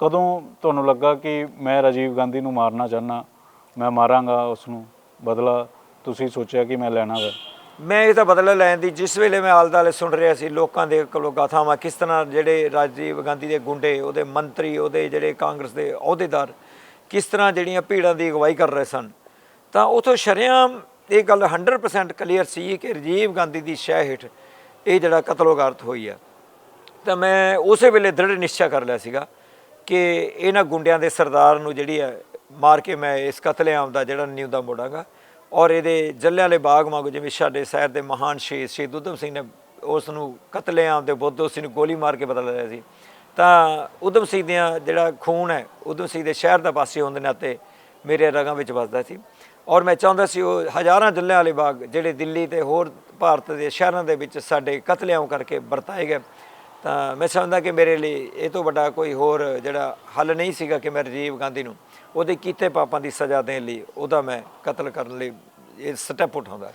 ਕਦੋਂ ਤੁਹਾਨੂੰ ਲੱਗਾ ਕਿ ਮੈਂ ਰਾਜੀਵ ਗਾਂਧੀ ਨੂੰ ਮਾਰਨਾ ਚਾਹਨਾ ਮੈਂ ਮਾਰਾਂਗਾ ਉਸ ਨੂੰ ਬਦਲਾ ਤੁਸੀਂ ਸੋਚਿਆ ਕਿ ਮੈਂ ਲੈਣਾ ਵਾ? ਮੈਂ ਇਹ ਤਾਂ ਬਦਲਾ ਲੈਣ ਦੀ ਜਿਸ ਵੇਲੇ ਮੈਂ ਆਲੇ ਦੁਆਲੇ ਸੁਣ ਰਿਹਾ ਸੀ, ਲੋਕਾਂ ਦੇ ਕੋਲੋਂ ਗਾਥਾਵਾਂ ਕਿਸ ਤਰ੍ਹਾਂ ਜਿਹੜੇ ਰਾਜੀਵ ਗਾਂਧੀ ਦੇ ਗੁੰਡੇ, ਉਹਦੇ ਮੰਤਰੀ, ਉਹਦੇ ਜਿਹੜੇ ਕਾਂਗਰਸ ਦੇ ਅਹੁਦੇਦਾਰ, ਕਿਸ ਤਰ੍ਹਾਂ ਜਿਹੜੀਆਂ ਭੀੜਾਂ ਦੀ ਅਗਵਾਈ ਕਰ ਰਹੇ ਸਨ? ਤਾਂ ਉਥੋਂ ਸ਼ਰਿਆਮ ਇਹ ਗੱਲ 100% ਕਲੀਅਰ ਸੀ ਕਿ ਰਾਜੀਵ ਗਾਂਧੀ ਦੀ ਸ਼ਹਿ ਹੇਠ ਇਹ ਜਿਹੜਾ ਕਤਲੋਗਾਰਤ ਹੋਈ ਆ। ਤਾਂ ਮੈਂ ਉਸੇ ਵੇਲੇ ਦ੍ਰਿੜ ਨਿਸ਼ਚਾ ਕਰ ਲਿਆ ਸੀਗਾ। ਕਿ ਇਹਨਾਂ ਗੁੰਡਿਆਂ ਦੇ ਸਰਦਾਰ ਨੂੰ ਜਿਹੜੀ ਹੈ, ਮਾਰ ਕੇ ਮੈਂ ਇਸ ਕਤਲੇਆਮ ਦਾ ਜਿਹੜਾ ਨਿਉਂਦਾ ਮੋੜਾਂਗਾ। ਔਰ ਇਹਦੇ ਜੱਲਿਆਂ ਵਾਲੇ ਬਾਗ ਵਾਂਗੂ ਜਿਵੇਂ ਸਾਡੇ ਸ਼ਹਿਰ ਦੇ ਮਹਾਨ ਸ਼ਹੀਦ ਸ਼ਹੀਦ ਉਧਮ ਸਿੰਘ ਨੇ ਉਸ ਨੂੰ ਕਤਲੇਆਮ ਦੇ ਬੁੱਧ ਉਸ ਨੂੰ ਗੋਲੀ ਮਾਰ ਕੇ ਬਦਲ ਲਿਆ ਸੀ। ਤਾਂ ਉਧਮ ਸਿੰਘ ਦੀਆਂ ਜਿਹੜਾ ਖੂਨ ਹੈ ਉਧਮ ਸਿੰਘ ਦੇ ਸ਼ਹਿਰ ਦਾ ਪਾਸੇ ਹੋਣ ਦੇ ਨਾਤੇ ਮੇਰੇ ਰਗਾਂ ਵਿੱਚ ਵੱਸਦਾ ਸੀ। ਔਰ ਮੈਂ ਚਾਹੁੰਦਾ ਸੀ ਉਹ ਹਜ਼ਾਰਾਂ ਜੱਲਿਆਂ ਵਾਲੇ ਬਾਗ ਜਿਹੜੇ ਦਿੱਲੀ ਤੇ ਹੋਰ ਭਾਰਤ ਦੇ ਸ਼ਹਿਰਾਂ ਦੇ ਵਿੱਚ ਸਾਡੇ ਕਤਲੇਆਮ ਕਰਕੇ ਵਰਤਾਏ ਗਏ ਤਾਂ ਮੈਂ ਸਮਝਦਾ ਕਿ ਮੇਰੇ ਲਈ ਇਹ ਤੋਂ ਵੱਡਾ ਕੋਈ ਹੋਰ ਜਿਹੜਾ ਹੱਲ ਨਹੀਂ ਸੀਗਾ ਕਿ ਮੈਂ ਰਾਜੀਵ ਗਾਂਧੀ ਨੂੰ ਉਹਦੇ ਕੀਤੇ ਪਾਪਾਂ ਦੀ ਸਜ਼ਾ ਦੇਣ ਲਈ ਉਹਦਾ ਮੈਂ ਕਤਲ ਕਰਨ ਲਈ ਇਹ ਸਟੈਪ ਉਠਾਉਂਦਾ।